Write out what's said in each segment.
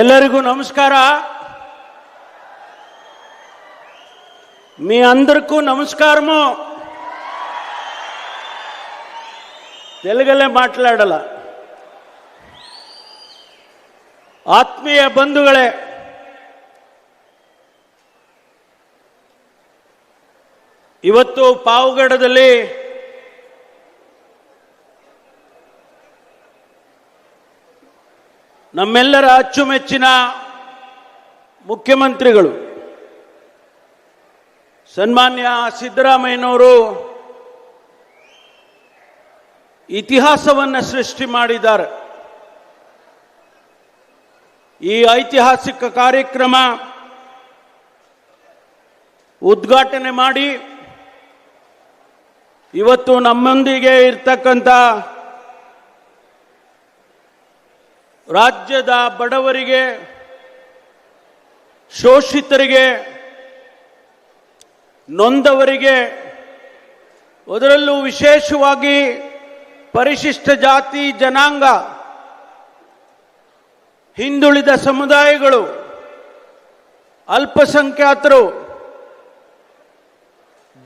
ಎಲ್ಲರಿಗೂ ನಮಸ್ಕಾರ. ಮೀ ಅಂದ್ರಕ್ಕೂ నమస్కారము ತೆಲುಗಲ್ಲೇ ಮಾತಾಡಲ್ಲ ಆತ್ಮೀಯ ಬಂಧುಗಳೇ ಇವತ್ತು ಪಾವಗಡದಲ್ಲಿ ನಮ್ಮೆಲ್ಲರ ಅಚ್ಚುಮೆಚ್ಚಿನ ಮುಖ್ಯಮಂತ್ರಿಗಳು ಸನ್ಮಾನ್ಯ ಸಿದ್ದರಾಮಯ್ಯನವರು ಇತಿಹಾಸವನ್ನು ಸೃಷ್ಟಿ ಮಾಡಿದ್ದಾರೆ. ಈ ಐತಿಹಾಸಿಕ ಕಾರ್ಯಕ್ರಮ ಉದ್ಘಾಟನೆ ಮಾಡಿ ಇವತ್ತು ನಮ್ಮೊಂದಿಗೆ ಇರ್ತಕ್ಕಂಥ ರಾಜ್ಯದ ಬಡವರಿಗೆ, ಶೋಷಿತರಿಗೆ, ನೊಂದವರಿಗೆ, ಅದರಲ್ಲೂ ವಿಶೇಷವಾಗಿ ಪರಿಶಿಷ್ಟ ಜಾತಿ ಜನಾಂಗ, ಹಿಂದುಳಿದ ಸಮುದಾಯಗಳು, ಅಲ್ಪಸಂಖ್ಯಾತರು,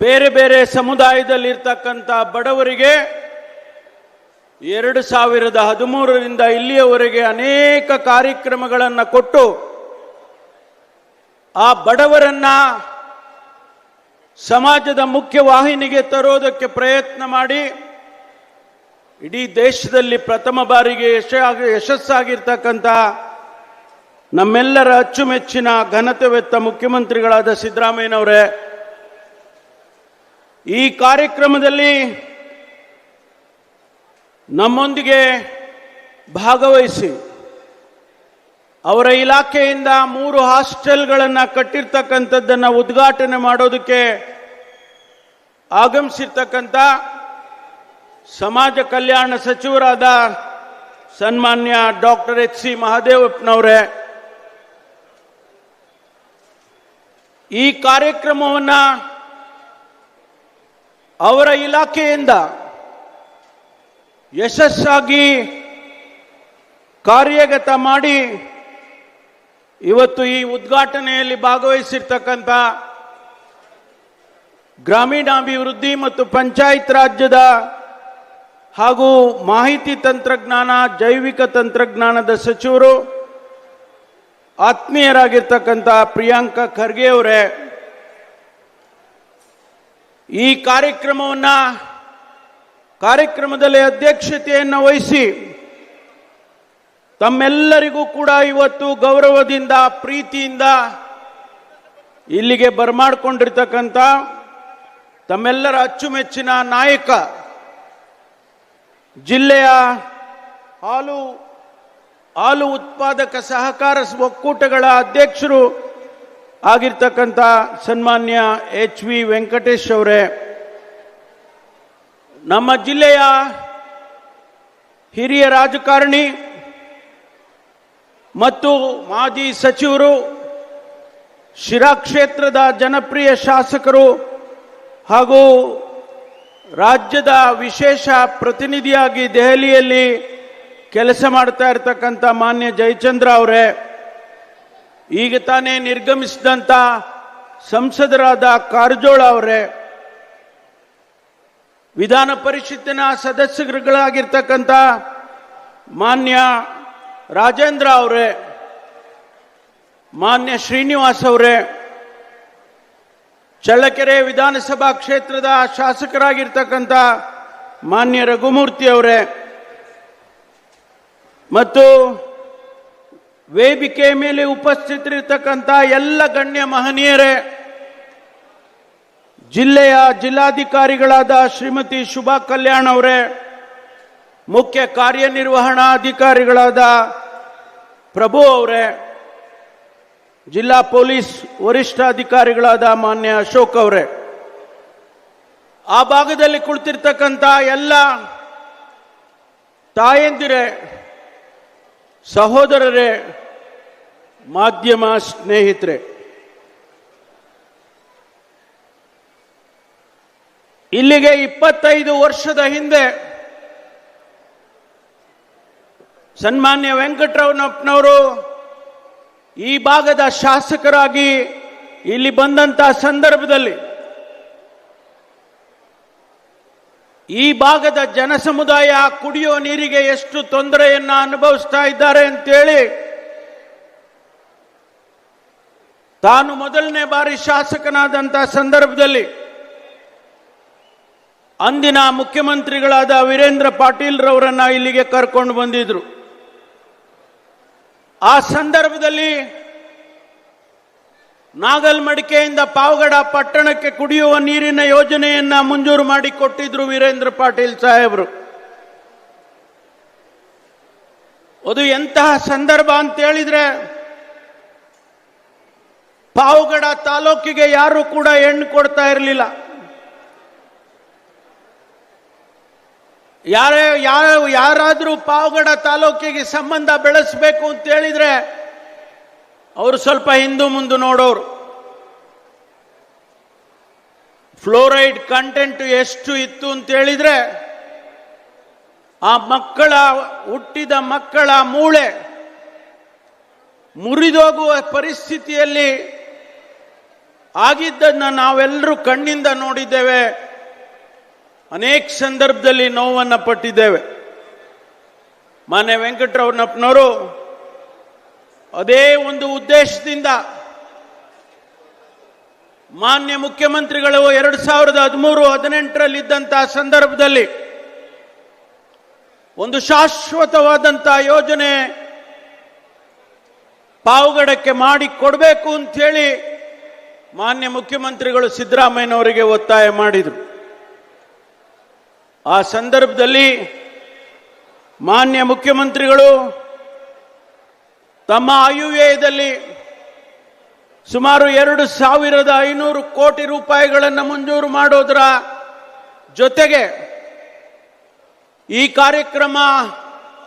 ಬೇರೆ ಬೇರೆ ಸಮುದಾಯದಲ್ಲಿರ್ತಕ್ಕಂಥ ಬಡವರಿಗೆ ಎರಡು ಸಾವಿರದ ಹದಿಮೂರರಿಂದ ಇಲ್ಲಿಯವರೆಗೆ ಅನೇಕ ಕಾರ್ಯಕ್ರಮಗಳನ್ನು ಕೊಟ್ಟು ಆ ಬಡವರನ್ನ ಸಮಾಜದ ಮುಖ್ಯ ವಾಹಿನಿಗೆ ತರೋದಕ್ಕೆ ಪ್ರಯತ್ನ ಮಾಡಿ ಇಡೀ ದೇಶದಲ್ಲಿ ಪ್ರಥಮ ಬಾರಿಗೆ ಯಶ ಯಶಸ್ಸಾಗಿರ್ತಕ್ಕಂಥ ನಮ್ಮೆಲ್ಲರ ಅಚ್ಚುಮೆಚ್ಚಿನ ಘನತೆವೆತ್ತ ಮುಖ್ಯಮಂತ್ರಿಗಳಾದ ಸಿದ್ದರಾಮಯ್ಯನವರೇ, ಈ ಕಾರ್ಯಕ್ರಮದಲ್ಲಿ ನಮ್ಮೊಂದಿಗೆ ಭಾಗವಹಿಸಿ ಅವರ ಇಲಾಖೆಯಿಂದ ಮೂರು ಹಾಸ್ಟೆಲ್ಗಳನ್ನು ಕಟ್ಟಿರ್ತಕ್ಕಂಥದ್ದನ್ನು ಉದ್ಘಾಟನೆ ಮಾಡೋದಕ್ಕೆ ಆಗಮಿಸಿರ್ತಕ್ಕಂಥ ಸಮಾಜ ಕಲ್ಯಾಣ ಸಚಿವರಾದ ಸನ್ಮಾನ್ಯ ಡಾಕ್ಟರ್ ಎಚ್ ಸಿ ಮಹಾದೇವಪ್ಪನವರೇ, ಈ ಕಾರ್ಯಕ್ರಮವನ್ನು ಅವರ ಇಲಾಖೆಯಿಂದ ಯಶಸ್ಸಾಗಿ ಕಾರ್ಯಗತ ಮಾಡಿ ಇವತ್ತು ಈ ಉದ್ಘಾಟನೆಯಲ್ಲಿ ಭಾಗವಹಿಸಿರ್ತಕ್ಕಂಥ ಗ್ರಾಮೀಣಾಭಿವೃದ್ಧಿ ಮತ್ತು ಪಂಚಾಯತ್ ರಾಜ್ಯದ ಹಾಗೂ ಮಾಹಿತಿ ತಂತ್ರಜ್ಞಾನ, ಜೈವಿಕ ತಂತ್ರಜ್ಞಾನದ ಸಚಿವರು, ಆತ್ಮೀಯರಾಗಿರ್ತಕ್ಕಂಥ ಪ್ರಿಯಾಂಕ ಖರ್ಗೆ ಅವರೇ, ಈ ಕಾರ್ಯಕ್ರಮವನ್ನ ಕಾರ್ಯಕ್ರಮದಲ್ಲಿ ಅಧ್ಯಕ್ಷತೆಯನ್ನು ವಹಿಸಿ ತಮ್ಮೆಲ್ಲರಿಗೂ ಕೂಡ ಇವತ್ತು ಗೌರವದಿಂದ, ಪ್ರೀತಿಯಿಂದ ಇಲ್ಲಿಗೆ ಬರಮಾಡ್ಕೊಂಡಿರ್ತಕ್ಕಂಥ ತಮ್ಮೆಲ್ಲರ ಅಚ್ಚುಮೆಚ್ಚಿನ ನಾಯಕ ಜಿಲ್ಲೆಯ ಹಾಲು ಹಾಲು ಉತ್ಪಾದಕ ಸಹಕಾರ ಒಕ್ಕೂಟಗಳ ಅಧ್ಯಕ್ಷರು ಆಗಿರ್ತಕ್ಕಂಥ ಸನ್ಮಾನ್ಯ ಎಚ್ ವಿ ವೆಂಕಟೇಶ್ ಅವರೇ. ನಮ್ಮ ಜಿಲ್ಲೆಯ ಹಿರಿಯ ರಾಜಕಾರಣಿ ಮತ್ತು ಮಾಜಿ ಸಚಿವರು ಶಿರಾ ಕ್ಷೇತ್ರದ ಜನಪ್ರಿಯ ಶಾಸಕರು ಹಾಗೂ ರಾಜ್ಯದ ವಿಶೇಷ ಪ್ರತಿನಿಧಿಯಾಗಿ ದೆಹಲಿಯಲ್ಲಿ ಕೆಲಸ ಮಾಡ್ತಾ ಇರತಕ್ಕಂಥ ಮಾನ್ಯ ಜಯಚಂದ್ರ ಅವರೇ, ಈಗ ತಾನೇ ನಿರ್ಗಮಿಸಿದಂಥ ಸಂಸದರಾದ ಕಾರಜೋಳ ಅವರೇ ವಿಧಾನ ಪರಿಷತ್ತಿನ ಸದಸ್ಯರುಗಳಾಗಿರ್ತಕ್ಕಂಥ ಮಾನ್ಯ ರಾಜೇಂದ್ರ ಅವರೇ, ಮಾನ್ಯ ಶ್ರೀನಿವಾಸ್ ಅವರೇ, ಚಳ್ಳಕೆರೆ ವಿಧಾನಸಭಾ ಕ್ಷೇತ್ರದ ಶಾಸಕರಾಗಿರ್ತಕ್ಕಂಥ ಮಾನ್ಯ ರಘುಮೂರ್ತಿ ಅವರೇ, ಮತ್ತು ವೇದಿಕೆ ಮೇಲೆ ಉಪಸ್ಥಿತರಿರ್ತಕ್ಕಂಥ ಎಲ್ಲ ಗಣ್ಯ ಮಹನೀಯರೇ ಜಿಲ್ಲೆಯ ಜಿಲ್ಲಾಧಿಕಾರಿಗಳಾದ ಶ್ರೀಮತಿ ಶುಭಾ ಕಲ್ಯಾಣ್ ಅವರೇ, ಮುಖ್ಯ ಕಾರ್ಯನಿರ್ವಹಣಾಧಿಕಾರಿಗಳಾದ ಪ್ರಭು ಅವರೇ, ಜಿಲ್ಲಾ ಪೊಲೀಸ್ ವರಿಷ್ಠಾಧಿಕಾರಿಗಳಾದ ಮಾನ್ಯ ಅಶೋಕ್ ಅವರೇ. ಆ ಭಾಗದಲ್ಲಿ ಕುಳಿತಿರ್ತಕ್ಕಂಥ ಎಲ್ಲ ತಾಯಂದಿರೇ, ಸಹೋದರರೇ, ಮಾಧ್ಯಮ ಸ್ನೇಹಿತರೆ ಇಲ್ಲಿಗೆ ಇಪ್ಪತ್ತೈದು ವರ್ಷದ ಹಿಂದೆ ಸನ್ಮಾನ್ಯ ವೆಂಕಟರಮಣಪ್ಪನವರು ಈ ಭಾಗದ ಶಾಸಕರಾಗಿ ಇಲ್ಲಿ ಬಂದಂತ ಸಂದರ್ಭದಲ್ಲಿ ಈ ಭಾಗದ ಜನ ಸಮುದಾಯ ಕುಡಿಯುವ ನೀರಿಗೆ ಎಷ್ಟು ತೊಂದರೆಯನ್ನ ಅನುಭವಿಸ್ತಾ ಇದ್ದಾರೆ ಅಂತೇಳಿ ತಾನು ಮೊದಲನೇ ಬಾರಿ ಶಾಸಕನಾದಂಥ ಸಂದರ್ಭದಲ್ಲಿ ಅಂದಿನ ಮುಖ್ಯಮಂತ್ರಿಗಳಾದ ವೀರೇಂದ್ರ ಪಾಟೀಲ್ ರವರನ್ನ ಇಲ್ಲಿಗೆ ಕರ್ಕೊಂಡು ಬಂದಿದ್ರು. ಆ ಸಂದರ್ಭದಲ್ಲಿ ನಾಗಲ್ಮಡಿಕೆಯಿಂದ ಪಾವಗಡ ಪಟ್ಟಣಕ್ಕೆ ಕುಡಿಯುವ ನೀರಿನ ಯೋಜನೆಯನ್ನ ಮಂಜೂರು ಮಾಡಿ ಕೊಟ್ಟಿದ್ರು ವೀರೇಂದ್ರ ಪಾಟೀಲ್ ಸಾಹೇಬರು. ಅದು ಎಂತಹ ಸಂದರ್ಭ ಅಂತ ಹೇಳಿದ್ರೆ, ಪಾವಗಡ ತಾಲೂಕಿಗೆ ಯಾರು ಕೂಡ ಹೆಣ್ಣು ಕೊಡ್ತಾ ಇರಲಿಲ್ಲ. ಯಾರೇ ಯಾರ ಯಾರಾದರೂ ಪಾವಗಡ ತಾಲೂಕಿಗೆ ಸಂಬಂಧ ಬೆಳೆಸಬೇಕು ಅಂತ ಹೇಳಿದ್ರೆ ಅವರು ಸ್ವಲ್ಪ ಹಿಂದು ಮುಂದೆ ನೋಡೋರು. ಫ್ಲೋರೈಡ್ ಕಂಟೆಂಟ್ ಎಷ್ಟು ಇತ್ತು ಅಂತ ಹೇಳಿದ್ರೆ ಆ ಮಕ್ಕಳ, ಹುಟ್ಟಿದ ಮಕ್ಕಳ ಮೂಳೆ ಮುರಿದೋಗುವ ಪರಿಸ್ಥಿತಿಯಲ್ಲಿ ಆಗಿದ್ದನ್ನು ನಾವೆಲ್ಲರೂ ಕಣ್ಣಿಂದ ನೋಡಿದ್ದೇವೆ. ಅನೇಕ ಸಂದರ್ಭದಲ್ಲಿ ನೋವನ್ನು ಪಟ್ಟಿದ್ದೇವೆ. ಮಾನ್ಯ ವೆಂಕಟರಮಣಪ್ಪನವರು ಅದೇ ಒಂದು ಉದ್ದೇಶದಿಂದ ಮಾನ್ಯ ಮುಖ್ಯಮಂತ್ರಿಗಳು ಎರಡು ಸಾವಿರದ ಹದಿಮೂರು ಹದಿನೆಂಟರಲ್ಲಿದ್ದಂತಹ ಸಂದರ್ಭದಲ್ಲಿ ಒಂದು ಶಾಶ್ವತವಾದಂಥ ಯೋಜನೆ ಪಾವುಗಡಕ್ಕೆ ಮಾಡಿ ಕೊಡಬೇಕು ಅಂತೇಳಿ ಮಾನ್ಯ ಮುಖ್ಯಮಂತ್ರಿಗಳು ಸಿದ್ದರಾಮಯ್ಯನವರಿಗೆ ಒತ್ತಾಯ ಮಾಡಿದರು. ಆ ಸಂದರ್ಭದಲ್ಲಿ ಮಾನ್ಯ ಮುಖ್ಯಮಂತ್ರಿಗಳು ತಮ್ಮ ಆಯುವ್ಯಯದಲ್ಲಿ ಸುಮಾರು ಎರಡು ಸಾವಿರದ ಐನೂರು ಕೋಟಿ ರೂಪಾಯಿಗಳನ್ನು ಮಂಜೂರು ಮಾಡೋದರ ಜೊತೆಗೆ ಈ ಕಾರ್ಯಕ್ರಮ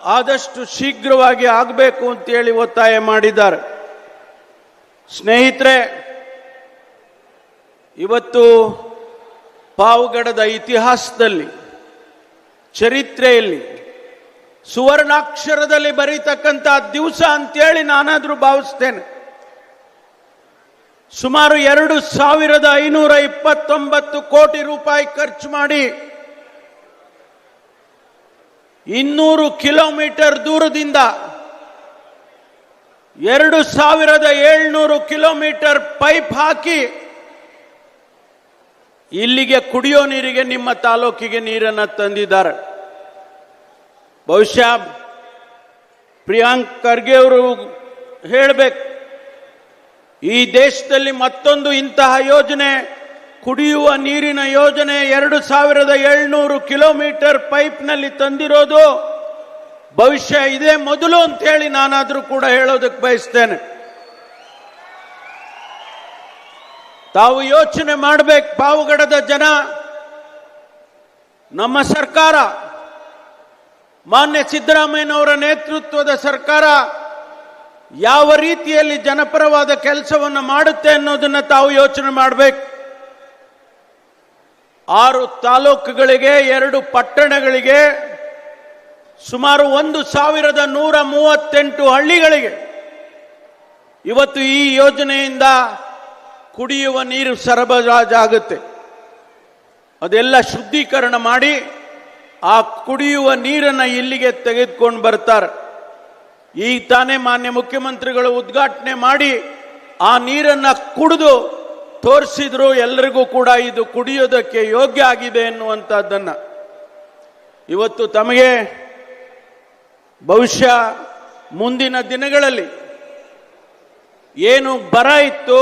ಆದಷ್ಟು ಶೀಘ್ರವಾಗಿ ಆಗಬೇಕು ಅಂತೇಳಿ ಒತ್ತಾಯ ಮಾಡಿದ್ದಾರೆ. ಸ್ನೇಹಿತರೆ, ಇವತ್ತು ಪಾವಗಡದ ಇತಿಹಾಸದಲ್ಲಿ ಚರಿತ್ರೆಯಲ್ಲಿ, ಸುವರ್ಣಾಕ್ಷರದಲ್ಲಿ ಬರೀತಕ್ಕಂಥ ದಿವಸ ಅಂತೇಳಿ ನಾನಾದರೂ ಭಾವಿಸ್ತೇನೆ. ಸುಮಾರು ಎರಡು ಸಾವಿರದ ಐನೂರ ಇಪ್ಪತ್ತೊಂಬತ್ತು ಕೋಟಿ ರೂಪಾಯಿ ಖರ್ಚು ಮಾಡಿ ಇನ್ನೂರು ಕಿಲೋಮೀಟರ್ ದೂರದಿಂದ ಎರಡು ಸಾವಿರದ ಏಳ್ನೂರು ಕಿಲೋಮೀಟರ್ ಪೈಪ್ ಹಾಕಿ ಇಲ್ಲಿಗೆ ಕುಡಿಯೋ ನೀರಿಗೆ ನಿಮ್ಮ ತಾಲೂಕಿಗೆ ನೀರನ್ನು ತಂದಿದ್ದಾರೆ. ಬಹುಶಃ ಪ್ರಿಯಾಂಕ್ ಖರ್ಗೆ ಅವರು ಹೇಳಬೇಕು, ಈ ದೇಶದಲ್ಲಿ ಮತ್ತೊಂದು ಇಂತಹ ಯೋಜನೆ, ಕುಡಿಯುವ ನೀರಿನ ಯೋಜನೆ ಎರಡು ಸಾವಿರದ ಏಳ್ನೂರು ಕಿಲೋಮೀಟರ್ ಪೈಪ್ನಲ್ಲಿ ತಂದಿರೋದು ಭವಿಷ್ಯ ಇದೇ ಮೊದಲು ಅಂತೇಳಿ ನಾನಾದರೂ ಕೂಡ ಹೇಳೋದಕ್ಕೆ ಬಯಸ್ತೇನೆ. ತಾವು ಯೋಚನೆ ಮಾಡಬೇಕು, ಪಾವಗಡದ ಜನ. ನಮ್ಮ ಸರ್ಕಾರ, ಮಾನ್ಯ ಸಿದ್ದರಾಮಯ್ಯನವರ ನೇತೃತ್ವದ ಸರ್ಕಾರ ಯಾವ ರೀತಿಯಲ್ಲಿ ಜನಪರವಾದ ಕೆಲಸವನ್ನು ಮಾಡುತ್ತೆ ಅನ್ನೋದನ್ನು ತಾವು ಯೋಚನೆ ಮಾಡಬೇಕು. ಆರು ತಾಲೂಕುಗಳಿಗೆ, ಎರಡು ಪಟ್ಟಣಗಳಿಗೆ, ಸುಮಾರು ಒಂದು ಸಾವಿರದ ನೂರ ಮೂವತ್ತೆಂಟು ಹಳ್ಳಿಗಳಿಗೆ ಇವತ್ತು ಈ ಯೋಜನೆಯಿಂದ ಕುಡಿಯುವ ನೀರು ಸರಬರಾಜಾಗುತ್ತೆ. ಅದೆಲ್ಲ ಶುದ್ಧೀಕರಣ ಮಾಡಿ ಆ ಕುಡಿಯುವ ನೀರನ್ನು ಇಲ್ಲಿಗೆ ತೆಗೆದುಕೊಂಡು ಬರ್ತಾರೆ. ಈ ತಾನೇ ಮಾನ್ಯ ಮುಖ್ಯಮಂತ್ರಿಗಳು ಉದ್ಘಾಟನೆ ಮಾಡಿ ಆ ನೀರನ್ನು ಕುಡಿದು ತೋರಿಸಿದ್ರು ಎಲ್ಲರಿಗೂ ಕೂಡ ಇದು ಕುಡಿಯೋದಕ್ಕೆ ಯೋಗ್ಯ ಆಗಿದೆ ಎನ್ನುವಂಥದ್ದನ್ನು ಇವತ್ತು ತಮಗೆ ಬಹುಶಃ ಮುಂದಿನ ದಿನಗಳಲ್ಲಿ ಏನು ಬರ ಇತ್ತು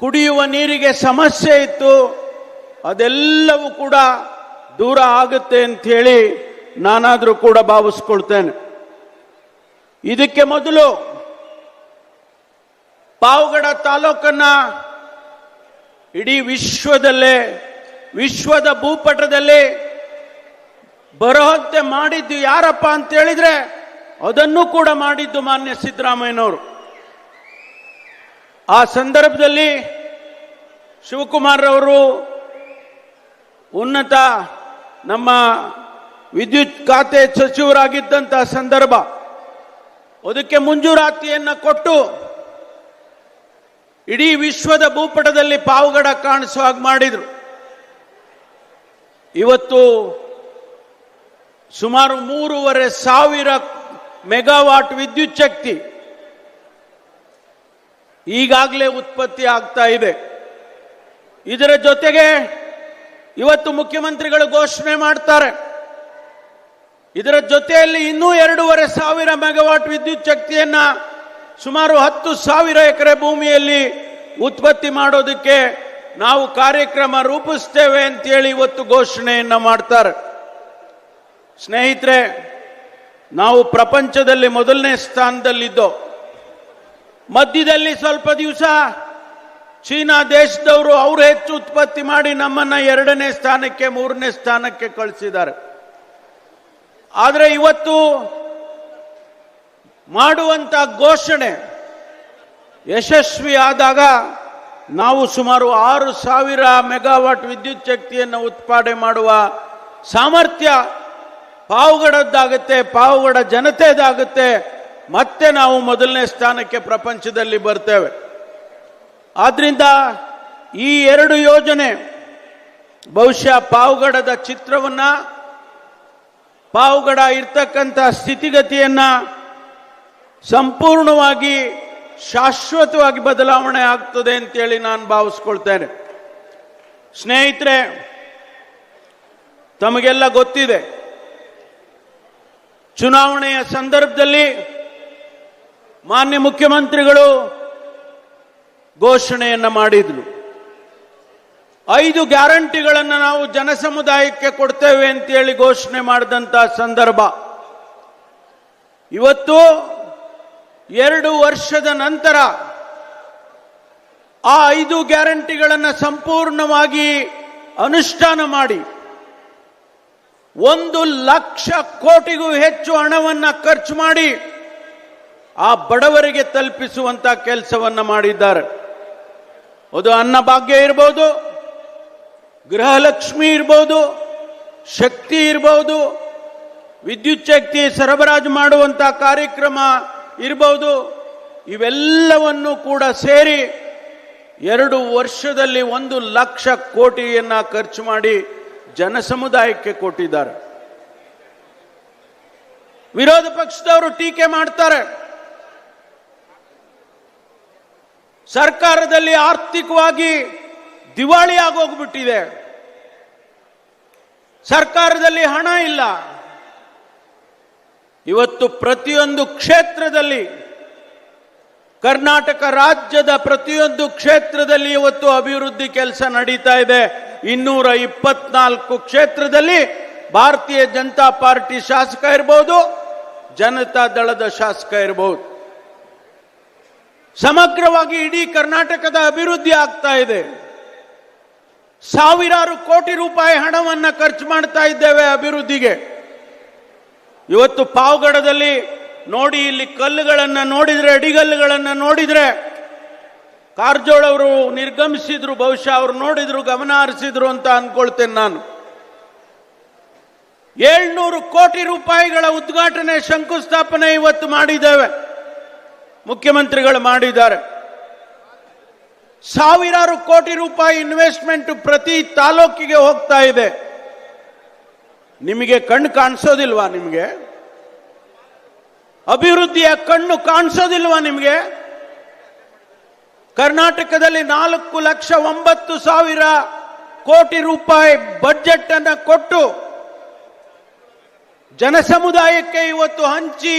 ಕುಡಿಯುವ ನೀರಿಗೆ ಸಮಸ್ಯೆ ಇತ್ತು, ಅದೆಲ್ಲವೂ ಕೂಡ ದೂರ ಆಗುತ್ತೆ ಅಂತ ಹೇಳಿ ನಾನಾದರೂ ಕೂಡ ಭಾವಿಸ್ಕೊಳ್ತೇನೆ. ಇದಕ್ಕೆ ಮೊದಲು ಪಾವಗಡ ತಾಲೂಕನ್ನ ಇಡೀ ವಿಶ್ವದಲ್ಲೇ, ವಿಶ್ವದ ಭೂಪಟದಲ್ಲಿ ಬರುವಂತೆ ಮಾಡಿದ್ದು ಯಾರಪ್ಪ ಅಂತ ಹೇಳಿದ್ರೆ ಅದನ್ನು ಕೂಡ ಮಾಡಿದ್ದು ಮಾನ್ಯ ಸಿದ್ದರಾಮಯ್ಯನವರು. ಆ ಸಂದರ್ಭದಲ್ಲಿ ಶಿವಕುಮಾರ್ ಅವರು ಉನ್ನತ ನಮ್ಮ ವಿದ್ಯುತ್ ಖಾತೆ ಸಚಿವರಾಗಿದ್ದಂಥ ಸಂದರ್ಭ. ಅದಕ್ಕೆ ಮುಂಜೂರಾತಿಯನ್ನು ಕೊಟ್ಟು ಇಡೀ ವಿಶ್ವದ ಭೂಪಟದಲ್ಲಿ ಪಾವುಗಡ ಕಾಣಿಸುವ ಹಾಗೆ ಮಾಡಿದರು. ಇವತ್ತು ಸುಮಾರು ಮೂರುವರೆ ಸಾವಿರ ಮೆಗಾವಾಟ್ ವಿದ್ಯುತ್ ಶಕ್ತಿ ಈಗಾಗಲೇ ಉತ್ಪತ್ತಿ ಆಗ್ತಾ ಇದೆ. ಇದರ ಜೊತೆಗೆ ಇವತ್ತು ಮುಖ್ಯಮಂತ್ರಿಗಳು ಘೋಷಣೆ ಮಾಡ್ತಾರೆ. ಇದರ ಜೊತೆಯಲ್ಲಿ ಇನ್ನೂ ಎರಡೂವರೆ ಸಾವಿರ ಮೆಗಾವಾಟ್ ವಿದ್ಯುತ್ ಶಕ್ತಿಯನ್ನ ಸುಮಾರು ಹತ್ತು ಸಾವಿರ ಎಕರೆ ಭೂಮಿಯಲ್ಲಿ ಉತ್ಪತ್ತಿ ಮಾಡೋದಕ್ಕೆ ನಾವು ಕಾರ್ಯಕ್ರಮ ರೂಪಿಸ್ತೇವೆ ಅಂತೇಳಿ ಇವತ್ತು ಘೋಷಣೆಯನ್ನ ಮಾಡ್ತಾರೆ. ಸ್ನೇಹಿತರೆ, ನಾವು ಪ್ರಪಂಚದಲ್ಲಿ ಮೊದಲನೇ ಸ್ಥಾನದಲ್ಲಿದ್ದೋ ಮಧ್ಯದಲ್ಲಿ ಸ್ವಲ್ಪ ದಿವಸ ಚೀನಾ ದೇಶದವರು ಅವರು ಹೆಚ್ಚು ಉತ್ಪತ್ತಿ ಮಾಡಿ ನಮ್ಮನ್ನ ಎರಡನೇ ಸ್ಥಾನಕ್ಕೆ, ಮೂರನೇ ಸ್ಥಾನಕ್ಕೆ ಕಳಿಸಿದ್ದಾರೆ. ಆದರೆ ಇವತ್ತು ಮಾಡುವಂತ ಘೋಷಣೆ ಯಶಸ್ವಿ ಆದಾಗ ನಾವು ಸುಮಾರು ಆರು ಸಾವಿರ ಮೆಗಾವಾಟ್ ವಿದ್ಯುತ್ ಶಕ್ತಿಯನ್ನು ಉತ್ಪಾದನೆ ಮಾಡುವ ಸಾಮರ್ಥ್ಯ ಪಾವುಗಡದ್ದಾಗುತ್ತೆ, ಪಾವುಗಡ ಜನತೆದಾಗುತ್ತೆ. ಮತ್ತೆ ನಾವು ಮೊದಲನೇ ಸ್ಥಾನಕ್ಕೆ ಪ್ರಪಂಚದಲ್ಲಿ ಬರ್ತೇವೆ. ಆದ್ರಿಂದ ಈ ಎರಡು ಯೋಜನೆ ಬಹುಶಃ ಪಾವುಗಡದ ಚಿತ್ರವನ್ನ, ಪಾವುಗಡ ಇರ್ತಕ್ಕಂಥ ಸ್ಥಿತಿಗತಿಯನ್ನ ಸಂಪೂರ್ಣವಾಗಿ ಶಾಶ್ವತವಾಗಿ ಬದಲಾವಣೆ ಆಗ್ತದೆ ಅಂತೇಳಿ ನಾನು ಭಾವಿಸ್ಕೊಳ್ತೇನೆ. ಸ್ನೇಹಿತರೆ, ತಮಗೆಲ್ಲ ಗೊತ್ತಿದೆ, ಚುನಾವಣೆಯ ಸಂದರ್ಭದಲ್ಲಿ ಮಾನ್ಯ ಮುಖ್ಯಮಂತ್ರಿಗಳು ಘೋಷಣೆಯನ್ನು ಮಾಡಿದ್ರು ಐದು ಗ್ಯಾರಂಟಿಗಳನ್ನು ನಾವು ಜನಸಮುದಾಯಕ್ಕೆ ಕೊಡ್ತೇವೆ ಅಂತೇಳಿ ಘೋಷಣೆ ಮಾಡಿದಂತ ಸಂದರ್ಭ. ಇವತ್ತು ಎರಡು ವರ್ಷದ ನಂತರ ಆ ಐದು ಗ್ಯಾರಂಟಿಗಳನ್ನು ಸಂಪೂರ್ಣವಾಗಿ ಅನುಷ್ಠಾನ ಮಾಡಿ ಒಂದು ಲಕ್ಷ ಕೋಟಿಗೂ ಹೆಚ್ಚು ಹಣವನ್ನು ಖರ್ಚು ಮಾಡಿ ಆ ಬಡವರಿಗೆ ತಲುಪಿಸುವಂತ ಕೆಲಸವನ್ನು ಮಾಡಿದ್ದಾರೆ. ಅದು ಅನ್ನಭಾಗ್ಯ ಇರ್ಬೋದು, ಗೃಹಲಕ್ಷ್ಮಿ ಇರ್ಬೋದು, ಶಕ್ತಿ ಇರ್ಬೋದು, ವಿದ್ಯುತ್ ಶಕ್ತಿ ಸರಬರಾಜು ಮಾಡುವಂತ ಕಾರ್ಯಕ್ರಮ ಇರ್ಬೋದು, ಇವೆಲ್ಲವನ್ನು ಕೂಡ ಸೇರಿ ಎರಡು ವರ್ಷದಲ್ಲಿ ಒಂದು ಲಕ್ಷ ಕೋಟಿಯನ್ನ ಖರ್ಚು ಮಾಡಿ ಜನಸಮುದಾಯಕ್ಕೆ ಕೊಟ್ಟಿದ್ದಾರೆ. ವಿರೋಧ ಪಕ್ಷದವರು ಟೀಕೆ ಮಾಡ್ತಾರೆ. ಸರ್ಕಾರದಲ್ಲಿ ಆರ್ಥಿಕವಾಗಿ ದಿವಾಳಿ ಆಗೋಗ್ಬಿಟ್ಟಿದೆ. ಸರ್ಕಾರದಲ್ಲಿ ಹಣ ಇಲ್ಲ. ಇವತ್ತು ಪ್ರತಿಯೊಂದು ಕ್ಷೇತ್ರದಲ್ಲಿ, ಕರ್ನಾಟಕ ರಾಜ್ಯದ ಪ್ರತಿಯೊಂದು ಕ್ಷೇತ್ರದಲ್ಲಿ ಇವತ್ತು ಅಭಿವೃದ್ಧಿ ಕೆಲಸ ನಡೀತಾ ಇದೆ. ಇನ್ನೂರ ಇಪ್ಪತ್ನಾಲ್ಕು ಕ್ಷೇತ್ರದಲ್ಲಿ ಭಾರತೀಯ ಜನತಾ ಪಾರ್ಟಿ ಶಾಸಕ ಇರ್ಬೋದು, ಜನತಾ ದಳದ ಶಾಸಕ ಇರಬಹುದು ಸಮಗ್ರವಾಗಿ ಇಡೀ ಕರ್ನಾಟಕದ ಅಭಿವೃದ್ಧಿ ಆಗ್ತಾ ಇದೆ. ಸಾವಿರಾರು ಕೋಟಿ ರೂಪಾಯಿ ಹಣವನ್ನು ಖರ್ಚು ಮಾಡ್ತಾ ಇದ್ದೇವೆ ಅಭಿವೃದ್ಧಿಗೆ. ಇವತ್ತು ಪಾವಗಡದಲ್ಲಿ ನೋಡಿ ಇಲ್ಲಿ ಕಲ್ಲುಗಳನ್ನು ನೋಡಿದ್ರೆ, ಅಡಿಗಲ್ಲುಗಳನ್ನು ನೋಡಿದ್ರೆ, ಕಾರಜೋಳ ಅವರು ನಿರ್ಗಮಿಸಿದ್ರು, ಬಹುಶಃ ಅವರು ನೋಡಿದ್ರು, ಗಮನ ಹರಿಸಿದ್ರು ಅಂತ ಅಂದ್ಕೊಳ್ತೇನೆ ನಾನು. ಏಳ್ನೂರು ಕೋಟಿ ರೂಪಾಯಿಗಳ ಉದ್ಘಾಟನೆ ಶಂಕುಸ್ಥಾಪನೆ ಇವತ್ತು ಮಾಡಿದ್ದೇವೆ. ಮುಖ್ಯಮಂತ್ರಿಗಳು ಮಾಡಿದ್ದಾರೆ. ಸಾವಿರಾರು ಕೋಟಿ ರೂಪಾಯಿ ಇನ್ವೆಸ್ಟ್ಮೆಂಟ್ ಪ್ರತಿ ತಾಲೂಕಿಗೆ ಹೋಗ್ತಾ ಇದೆ. ನಿಮಗೆ ಕಣ್ಣು ಕಾಣಿಸೋದಿಲ್ವಾ ನಿಮಗೆ? ಅಭಿವೃದ್ಧಿಯ ಕಣ್ಣು ಕಾಣಿಸೋದಿಲ್ವಾ ನಿಮಗೆ? ಕರ್ನಾಟಕದಲ್ಲಿ ನಾಲ್ಕು ಲಕ್ಷ ಒಂಬತ್ತು ಸಾವಿರ ಕೋಟಿ ರೂಪಾಯಿ ಬಜೆಟ್ ಅನ್ನು ಕೊಟ್ಟು, ಜನಸಮುದಾಯಕ್ಕೆ ಇವತ್ತು ಹಂಚಿ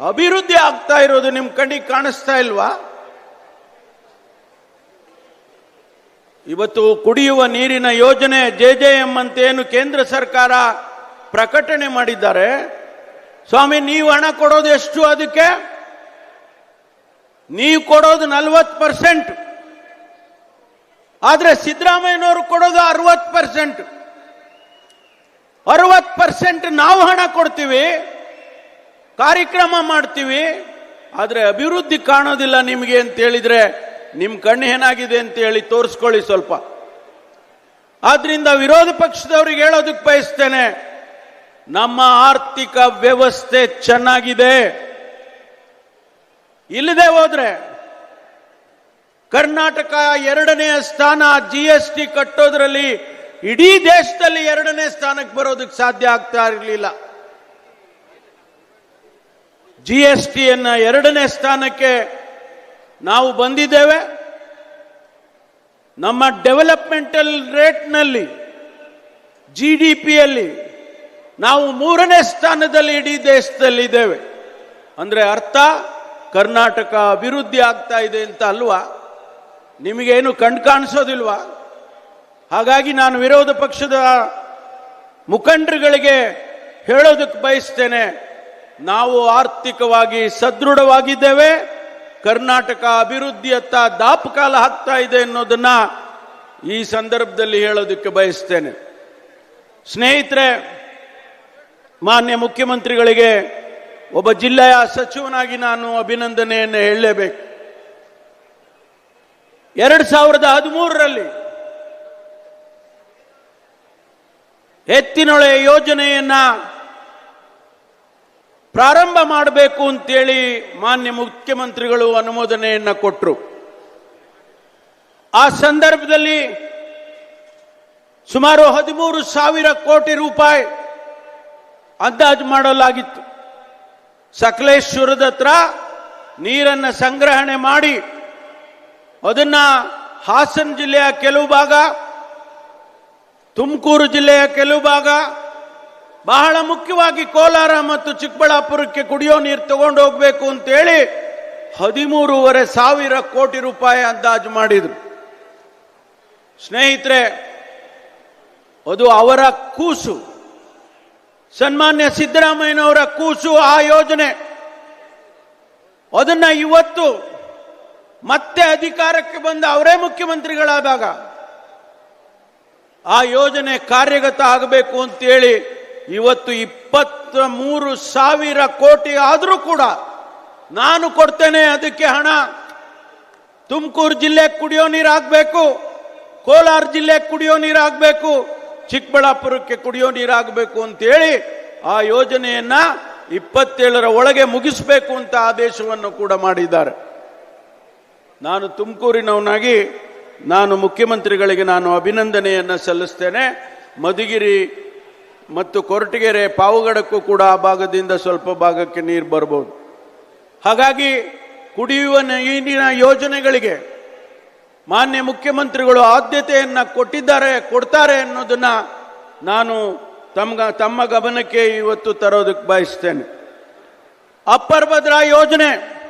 ಅಭಿವೃದ್ಧಿ ಆಗ್ತಾ ಇರೋದು ನಿಮ್ ಕಣ್ಣಿಗೆ ಕಾಣಿಸ್ತಾ ಇಲ್ವಾ? ಇವತ್ತು ಕುಡಿಯುವ ನೀರಿನ ಯೋಜನೆ ಜೆ ಜೆ ಎಂ ಅಂತ ಏನು ಕೇಂದ್ರ ಸರ್ಕಾರ ಪ್ರಕಟಣೆ ಮಾಡಿದ್ದಾರೆ. ಸ್ವಾಮಿ, ನೀವು ಹಣ ಕೊಡೋದು ಎಷ್ಟು ಅದಕ್ಕೆ? ನೀವು ಕೊಡೋದು ನಲ್ವತ್ತು ಪರ್ಸೆಂಟ್. ಆದ್ರೆ ಸಿದ್ದರಾಮಯ್ಯನವರು ಕೊಡೋದು ಅರವತ್ತು ಪರ್ಸೆಂಟ್. ಅರವತ್ತು ಪರ್ಸೆಂಟ್ ನಾವು ಹಣ ಕೊಡ್ತೀವಿ. ಕಾರ್ಯಕ್ರಮ ಮಾಡ್ತೀವಿ, ಆದರೆ ಅಭಿವೃದ್ಧಿ ಕಾಣೋದಿಲ್ಲ ನಿಮಗೆ ಅಂತ ಹೇಳಿದ್ರೆ ನಿಮ್ ಕಣ್ಣು ಏನಾಗಿದೆ ಅಂತ ಹೇಳಿ ತೋರಿಸ್ಕೊಳ್ಳಿ ಸ್ವಲ್ಪ. ಆದ್ರಿಂದ ವಿರೋಧ ಪಕ್ಷದವ್ರಿಗೆ ಹೇಳೋದಕ್ಕೆ ಬಯಸ್ತೇನೆ. ನಮ್ಮ ಆರ್ಥಿಕ ವ್ಯವಸ್ಥೆ ಚೆನ್ನಾಗಿದೆ. ಇಲ್ಲದೆ ಹೋದ್ರೆ ಕರ್ನಾಟಕ ಎರಡನೇ ಸ್ಥಾನ ಜಿ ಎಸ್ ಟಿ ಕಟ್ಟೋದ್ರಲ್ಲಿ ಇಡೀ ದೇಶದಲ್ಲಿ ಎರಡನೇ ಸ್ಥಾನಕ್ಕೆ ಬರೋದಕ್ಕೆ ಸಾಧ್ಯ ಆಗ್ತಾ ಇರಲಿಲ್ಲ. ಜಿ ಎಸ್ ಟಿಯನ್ನು ಎರಡನೇ ಸ್ಥಾನಕ್ಕೆ ನಾವು ಬಂದಿದ್ದೇವೆ. ನಮ್ಮ ಡೆವಲಪ್ಮೆಂಟಲ್ ರೇಟ್ನಲ್ಲಿ ಜಿ ಡಿ ಪಿಯಲ್ಲಿ ನಾವು ಮೂರನೇ ಸ್ಥಾನದಲ್ಲಿ ಇಡೀ ದೇಶದಲ್ಲಿದ್ದೇವೆ. ಅಂದರೆ ಅರ್ಥ, ಕರ್ನಾಟಕ ಅಭಿವೃದ್ಧಿ ಆಗ್ತಾ ಇದೆ ಅಂತ ಅಲ್ವಾ? ನಿಮಗೇನು ಕಣ್ ಕಾಣಿಸೋದಿಲ್ವಾ ಹಾಗಾಗಿ ನಾನು ವಿರೋಧ ಪಕ್ಷದ ಮುಖಂಡರುಗಳಿಗೆ ಹೇಳೋದಕ್ಕೆ ಬಯಸ್ತೇನೆ. ನಾವು ಆರ್ಥಿಕವಾಗಿ ಸದೃಢವಾಗಿದ್ದೇವೆ. ಕರ್ನಾಟಕ ಅಭಿವೃದ್ಧಿಯತ್ತ ದಾಪುಕಾಲ ಹಾಕ್ತಾ ಇದೆ ಅನ್ನೋದನ್ನ ಈ ಸಂದರ್ಭದಲ್ಲಿ ಹೇಳೋದಕ್ಕೆ ಬಯಸ್ತೇನೆ. ಸ್ನೇಹಿತರೆ, ಮಾನ್ಯ ಮುಖ್ಯಮಂತ್ರಿಗಳಿಗೆ ಒಬ್ಬ ಜಿಲ್ಲೆಯ ಸಚಿವನಾಗಿ ನಾನು ಅಭಿನಂದನೆಯನ್ನು ಹೇಳಲೇಬೇಕು. ಎರಡು ಸಾವಿರದ ಹದಿಮೂರರಲ್ಲಿ ಎತ್ತಿನೊಳೆ ಯೋಜನೆಯನ್ನ ಪ್ರಾರಂಭ ಮಾಡಬೇಕು ಅಂತೇಳಿ ಮಾನ್ಯ ಮುಖ್ಯಮಂತ್ರಿಗಳು ಅನುಮೋದನೆಯನ್ನ ಕೊಟ್ಟರು ಆ ಸಂದರ್ಭದಲ್ಲಿ ಸುಮಾರು ಹದಿಮೂರು ಸಾವಿರ ಕೋಟಿ ರೂಪಾಯಿ ಅಂದಾಜು ಮಾಡಲಾಗಿತ್ತು. ಸಕಲೇಶ್ವರದ ಹತ್ರ ನೀರನ್ನು ಸಂಗ್ರಹಣೆ ಮಾಡಿ ಅದನ್ನ ಹಾಸನ ಜಿಲ್ಲೆಯ ಕೆಲವು ಭಾಗ, ತುಮಕೂರು ಜಿಲ್ಲೆಯ ಕೆಲವು ಭಾಗ ಬಹಳ ಮುಖ್ಯವಾಗಿ ಕೋಲಾರ ಮತ್ತು ಚಿಕ್ಕಬಳ್ಳಾಪುರಕ್ಕೆ ಕುಡಿಯೋ ನೀರು ತಗೊಂಡು ಹೋಗ್ಬೇಕು ಅಂತೇಳಿ ಹದಿಮೂರುವರೆ ಸಾವಿರ ಕೋಟಿ ರೂಪಾಯಿ ಅಂದಾಜು ಮಾಡಿದ್ರು. ಸ್ನೇಹಿತರೆ, ಅದು ಅವರ ಕೂಸು. ಸನ್ಮಾನ್ಯ ಸಿದ್ದರಾಮಯ್ಯನವರ ಕೂಸು ಆ ಯೋಜನೆ. ಅದನ್ನ ಇವತ್ತು ಮತ್ತೆ ಅಧಿಕಾರಕ್ಕೆ ಬಂದ ಅವರೇ ಮುಖ್ಯಮಂತ್ರಿಗಳಾದಾಗ ಆ ಯೋಜನೆ ಕಾರ್ಯಗತ ಆಗಬೇಕು ಅಂತೇಳಿ ಇವತ್ತು ಇಪ್ಪತ್ತ ಮೂರು ಸಾವಿರ ಕೋಟಿ ಆದರೂ ಕೂಡ ನಾನು ಕೊಡ್ತೇನೆ ಅದಕ್ಕೆ ಹಣ. ತುಮಕೂರು ಜಿಲ್ಲೆ ಕುಡಿಯೋ ನೀರಾಗಬೇಕು ಕೋಲಾರ ಜಿಲ್ಲೆ ಕುಡಿಯೋ ನೀರಾಗಬೇಕು ಚಿಕ್ಕಬಳ್ಳಾಪುರಕ್ಕೆ ಕುಡಿಯೋ ನೀರಾಗಬೇಕು ಅಂತೇಳಿ ಆ ಯೋಜನೆಯನ್ನ ಇಪ್ಪತ್ತೇಳರ ಒಳಗೆ ಮುಗಿಸಬೇಕು ಅಂತ ಆದೇಶವನ್ನು ಕೂಡ ಮಾಡಿದ್ದಾರೆ. ನಾನು ತುಮಕೂರಿನವನಾಗಿ ನಾನು ಮುಖ್ಯಮಂತ್ರಿಗಳಿಗೆ ನಾನು ಅಭಿನಂದನೆಯನ್ನು ಸಲ್ಲಿಸ್ತೇನೆ. ಮಧುಗಿರಿ ಮತ್ತು ಕೊರಟಗೆರೆ ಪಾವುಗಡಕ್ಕೂ ಕೂಡ ಆ ಭಾಗದಿಂದ ಸ್ವಲ್ಪ ಭಾಗಕ್ಕೆ ನೀರು ಬರ್ಬೋದು. ಹಾಗಾಗಿ ಕುಡಿಯುವ ನೀರಿನ ಯೋಜನೆಗಳಿಗೆ ಮಾನ್ಯ ಮುಖ್ಯಮಂತ್ರಿಗಳು ಆದ್ಯತೆಯನ್ನು ಕೊಟ್ಟಿದ್ದಾರೆ, ಕೊಡ್ತಾರೆ ಅನ್ನೋದನ್ನು ನಾನು ತಮ್ಮ ತಮ್ಮ ಗಮನಕ್ಕೆ ಇವತ್ತು ತರೋದಕ್ಕೆ ಬಯಸ್ತೇನೆ. ಅಪ್ಪರ್ ಭದ್ರಾ ಯೋಜನೆ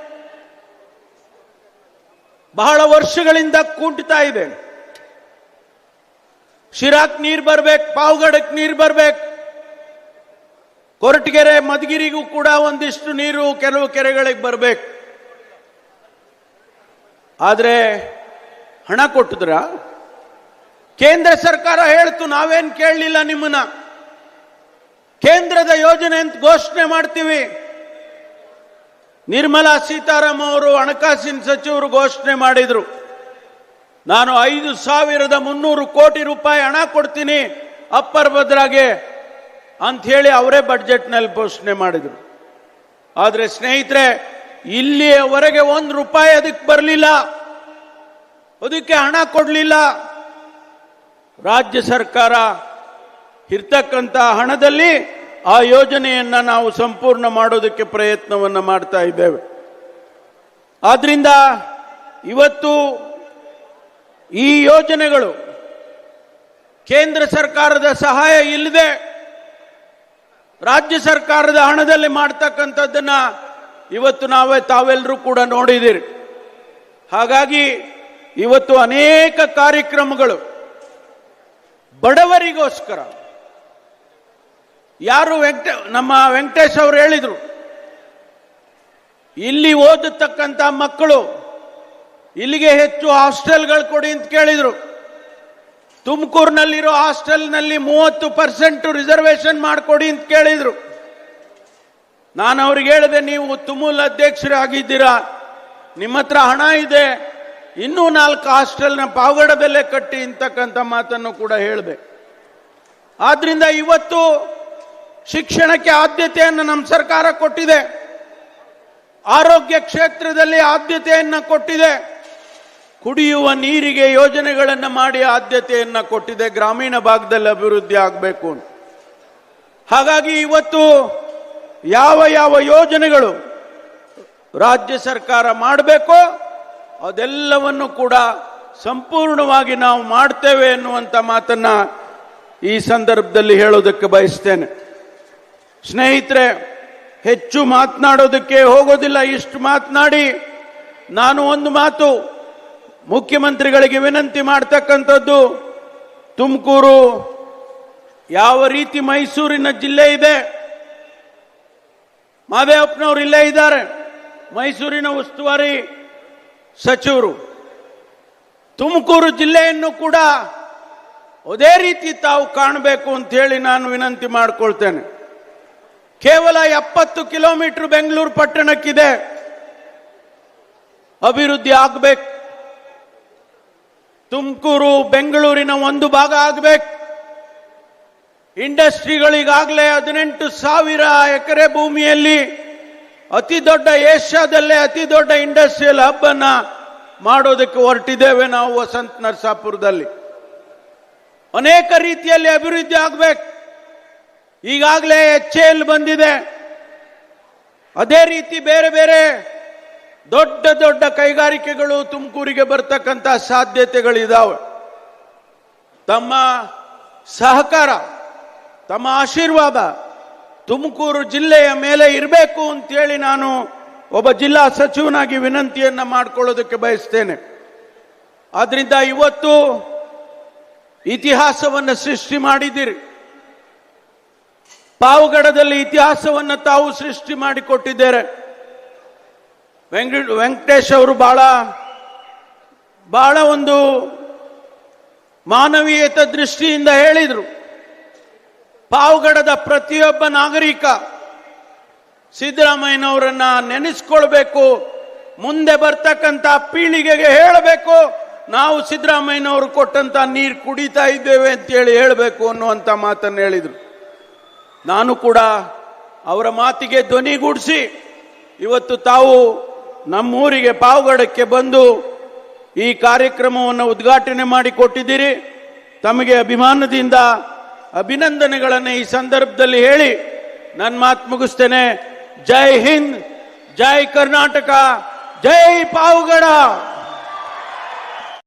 ಬಹಳ ವರ್ಷಗಳಿಂದ ಕುಂಟುತ್ತಾ ಇದೆ. ಶಿರಾಕ್ ನೀರು ಬರ್ಬೇಕು ಪಾವಗಡಕ್ಕೆ ನೀರು ಬರ್ಬೇಕು. ಕೊರಟಗೆರೆ ಮಧುಗಿರಿಗೂ ಕೂಡ ಒಂದಿಷ್ಟು ನೀರು ಕೆಲವು ಕೆರೆಗಳಿಗೆ ಬರಬೇಕು. ಆದರೆ ಹಣ ಕೊಟ್ಟಿದ್ರ? ಕೇಂದ್ರ ಸರ್ಕಾರ ಹೇಳ್ತು, ನಾವೇನ್ ಕೇಳಲಿಲ್ಲ ನಿಮ್ಮನ್ನ. ಕೇಂದ್ರದ ಯೋಜನೆ ಅಂತ ಘೋಷಣೆ ಮಾಡ್ತೀವಿ. ನಿರ್ಮಲಾ ಸೀತಾರಾಮ್ ಅವರು ಹಣಕಾಸಿನ ಸಚಿವರು ಘೋಷಣೆ ಮಾಡಿದ್ರು. ನಾನು ಐದು ಸಾವಿರದ ಮುನ್ನೂರು ಕೋಟಿ ರೂಪಾಯಿ ಹಣ ಕೊಡ್ತೀನಿ ಅಪ್ಪರ್ ಭದ್ರಾಗೆ ಅಂತ ಹೇಳಿ ಅವರೇ ಬಡ್ಜೆಟ್ನಲ್ಲಿ ಘೋಷಣೆ ಮಾಡಿದ್ರು. ಆದರೆ ಸ್ನೇಹಿತರೆ, ಇಲ್ಲಿಯವರೆಗೆ ಒಂದು ರೂಪಾಯಿ ಅದಕ್ಕೆ ಬರಲಿಲ್ಲ. ಅದಕ್ಕೆ ಹಣ ಕೊಡಲಿಲ್ಲ. ರಾಜ್ಯ ಸರ್ಕಾರ ಇರ್ತಕ್ಕಂಥ ಹಣದಲ್ಲಿ ಆ ಯೋಜನೆಯನ್ನ ನಾವು ಸಂಪೂರ್ಣ ಮಾಡೋದಕ್ಕೆ ಪ್ರಯತ್ನವನ್ನು ಮಾಡ್ತಾ ಇದ್ದೇವೆ. ಆದ್ದರಿಂದ ಇವತ್ತು ಈ ಯೋಜನೆಗಳು ಕೇಂದ್ರ ಸರ್ಕಾರದ ಸಹಾಯ ಇಲ್ಲದೆ ರಾಜ್ಯ ಸರ್ಕಾರದ ಹಣದಲ್ಲಿ ಮಾಡ್ತಕ್ಕಂಥದ್ದನ್ನ ಇವತ್ತು ನಾವೇ ತಾವೆಲ್ಲರೂ ಕೂಡ ನೋಡಿದಿರಿ ಹಾಗಾಗಿ ಇವತ್ತು ಅನೇಕ ಕಾರ್ಯಕ್ರಮಗಳು ಬಡವರಿಗೋಸ್ಕರ. ಯಾರು ವೆಂಕಟ, ನಮ್ಮ ವೆಂಕಟೇಶ್ ಅವರು ಹೇಳಿದರು, ಇಲ್ಲಿ ಓದತಕ್ಕಂಥ ಮಕ್ಕಳು ಇಲ್ಲಿಗೆ ಹೆಚ್ಚು ಹಾಸ್ಟೆಲ್ಗಳು ಕೊಡಿ ಅಂತ ಕೇಳಿದ್ರು. ತುಮಕೂರಿನಲ್ಲಿರೋ ಹಾಸ್ಟೆಲ್ನಲ್ಲಿ ಮೂವತ್ತು ಪರ್ಸೆಂಟು ರಿಸರ್ವೇಶನ್ ಮಾಡಿಕೊಡಿ ಅಂತ ಕೇಳಿದ್ರು. ನಾನು ಅವ್ರಿಗೆ ಹೇಳಿದೆ, ನೀವು ತುಮೂಲ್ ಅಧ್ಯಕ್ಷರಾಗಿದ್ದೀರಾ? ನಿಮ್ಮ ಹತ್ರ ಹಣ ಇದೆ. ಇನ್ನೂ ನಾಲ್ಕು ಹಾಸ್ಟೆಲ್ನ ಪಾವಗಡದಲ್ಲೇ ಕಟ್ಟಿ ಅಂತಕ್ಕಂಥ ಮಾತನ್ನು ಕೂಡ ಹೇಳಿದೆ. ಆದ್ರಿಂದ ಇವತ್ತು ಶಿಕ್ಷಣಕ್ಕೆ ಆದ್ಯತೆಯನ್ನು ನಮ್ಮ ಸರ್ಕಾರ ಕೊಟ್ಟಿದೆ. ಆರೋಗ್ಯ ಕ್ಷೇತ್ರದಲ್ಲಿ ಆದ್ಯತೆಯನ್ನು ಕೊಟ್ಟಿದೆ. ಕುಡಿಯುವ ನೀರಿಗೆ ಯೋಜನೆಗಳನ್ನು ಮಾಡಿ ಆದ್ಯತೆಯನ್ನು ಕೊಟ್ಟಿದೆ, ಗ್ರಾಮೀಣ ಭಾಗದಲ್ಲಿ ಅಭಿವೃದ್ಧಿ ಆಗಬೇಕು ಹಾಗಾಗಿ ಇವತ್ತು ಯಾವ ಯಾವ ಯೋಜನೆಗಳು ರಾಜ್ಯ ಸರ್ಕಾರ ಮಾಡಬೇಕೋ ಅದೆಲ್ಲವನ್ನು ಕೂಡ ಸಂಪೂರ್ಣವಾಗಿ ನಾವು ಮಾಡ್ತೇವೆ ಎನ್ನುವಂಥ ಮಾತನ್ನು ಈ ಸಂದರ್ಭದಲ್ಲಿ ಹೇಳೋದಕ್ಕೆ ಬಯಸ್ತೇನೆ. ಸ್ನೇಹಿತರೆ, ಹೆಚ್ಚು ಮಾತನಾಡೋದಕ್ಕೆ ಹೋಗೋದಿಲ್ಲ, ಇಷ್ಟು ಮಾತನಾಡಿ ನಾನು ಒಂದು ಮಾತು ಮುಖ್ಯಮಂತ್ರಿಗಳಿಗೆ ವಿನಂತಿ ಮಾಡ್ತಕ್ಕಂಥದ್ದು, ತುಮಕೂರು ಯಾವ ರೀತಿ ಮೈಸೂರಿನ ಜಿಲ್ಲೆ ಇದೆ, ಮಾದೇವಪ್ಪನವರು ಇಲ್ಲೇ ಇದ್ದಾರೆ, ಮೈಸೂರಿನ ಉಸ್ತುವಾರಿ ಸಚಿವರು. ತುಮಕೂರು ಜಿಲ್ಲೆಯನ್ನು ಕೂಡ ಅದೇ ರೀತಿ ತಾವು ಕಾಣಬೇಕು ಅಂತ ಹೇಳಿ ನಾನು ವಿನಂತಿ ಮಾಡಿಕೊಳ್ತೇನೆ. ಕೇವಲ ಎಪ್ಪತ್ತು ಕಿಲೋಮೀಟರ್ ಬೆಂಗಳೂರು ಪಟ್ಟಣಕ್ಕಿದೆ. ಅಭಿವೃದ್ಧಿ ಆಗಬೇಕು. ತುಮಕೂರು, ಬೆಂಗಳೂರಿನ ಒಂದು ಭಾಗ ಆಗಬೇಕು. ಇಂಡಸ್ಟ್ರಿಗಳಿಗಾಗಲೇ ಹದಿನೆಂಟು ಸಾವಿರ ಎಕರೆ ಭೂಮಿಯಲ್ಲಿ ಅತಿ ದೊಡ್ಡ ಏಷ್ಯಾದಲ್ಲೇ ಅತಿ ದೊಡ್ಡ ಇಂಡಸ್ಟ್ರಿಯಲ್ ಹಬ್ ಅನ್ನ ಮಾಡೋದಕ್ಕೆ ಹೊರಟಿದ್ದೇವೆ ನಾವು ವಸಂತ ನರಸಾಪುರದಲ್ಲಿ. ಅನೇಕ ರೀತಿಯಲ್ಲಿ ಅಭಿವೃದ್ಧಿ ಆಗಬೇಕು. ಈಗಾಗಲೇ ಎಚ್ ಎಲ್ ಬಂದಿದೆ. ಅದೇ ರೀತಿ ಬೇರೆ ಬೇರೆ ದೊಡ್ಡ ದೊಡ್ಡ ಕೈಗಾರಿಕೆಗಳು ತುಮಕೂರಿಗೆ ಬರ್ತಕ್ಕಂಥ ಸಾಧ್ಯತೆಗಳಿದಾವೆ. ತಮ್ಮ ಸಹಕಾರ, ತಮ್ಮ ಆಶೀರ್ವಾದ ತುಮಕೂರು ಜಿಲ್ಲೆಯ ಮೇಲೆ ಇರಬೇಕು ಅಂತೇಳಿ ನಾನು ಒಬ್ಬ ಜಿಲ್ಲಾ ಸಚಿವನಾಗಿ ವಿನಂತಿಯನ್ನ ಮಾಡಿಕೊಳ್ಳೋದಕ್ಕೆ ಬಯಸ್ತೇನೆ. ಆದ್ರಿಂದ ಇವತ್ತು ಇತಿಹಾಸವನ್ನು ಸೃಷ್ಟಿ ಮಾಡಿದ್ದೀರಿ. ಪಾವಗಡದಲ್ಲಿ ಇತಿಹಾಸವನ್ನು ತಾವು ಸೃಷ್ಟಿ ಮಾಡಿಕೊಟ್ಟಿದ್ದಾರೆ. ವೆಂಕಟ ವೆಂಕಟೇಶ್ ಅವರು ಬಹಳ ಬಹಳ ಒಂದು ಮಾನವೀಯತ ದೃಷ್ಟಿಯಿಂದ ಹೇಳಿದರು. ಪಾವಗಡದ ಪ್ರತಿಯೊಬ್ಬ ನಾಗರಿಕ ಸಿದ್ದರಾಮಯ್ಯನವರನ್ನ ನೆನೆಸ್ಕೊಳ್ಬೇಕು, ಮುಂದೆ ಬರ್ತಕ್ಕಂಥ ಪೀಳಿಗೆಗೆ ಹೇಳಬೇಕು, ನಾವು ಸಿದ್ದರಾಮಯ್ಯನವರು ಕೊಟ್ಟಂತ ನೀರು ಕುಡಿತಾ ಇದ್ದೇವೆ ಅಂತೇಳಿ ಹೇಳಬೇಕು ಅನ್ನುವಂಥ ಮಾತನ್ನು ಹೇಳಿದರು. ನಾನು ಕೂಡ ಅವರ ಮಾತಿಗೆ ಧ್ವನಿಗೂಡಿಸಿ, ಇವತ್ತು ತಾವು ನಮ್ಮೂರಿಗೆ ಪಾವಗಡಕ್ಕೆ ಬಂದು ಈ ಕಾರ್ಯಕ್ರಮವನ್ನು ಉದ್ಘಾಟನೆ ಮಾಡಿಕೊಟ್ಟಿದ್ದೀರಿ. ತಮಗೆ ಅಭಿಮಾನದಿಂದ ಅಭಿನಂದನೆಗಳನ್ನು ಈ ಸಂದರ್ಭದಲ್ಲಿ ಹೇಳಿ ನನ್ನ ಮಾತು ಮುಗಿಸ್ತೇನೆ. ಜೈ ಹಿಂದ್, ಜೈ ಕರ್ನಾಟಕ, ಜೈ ಪಾವಗಡ!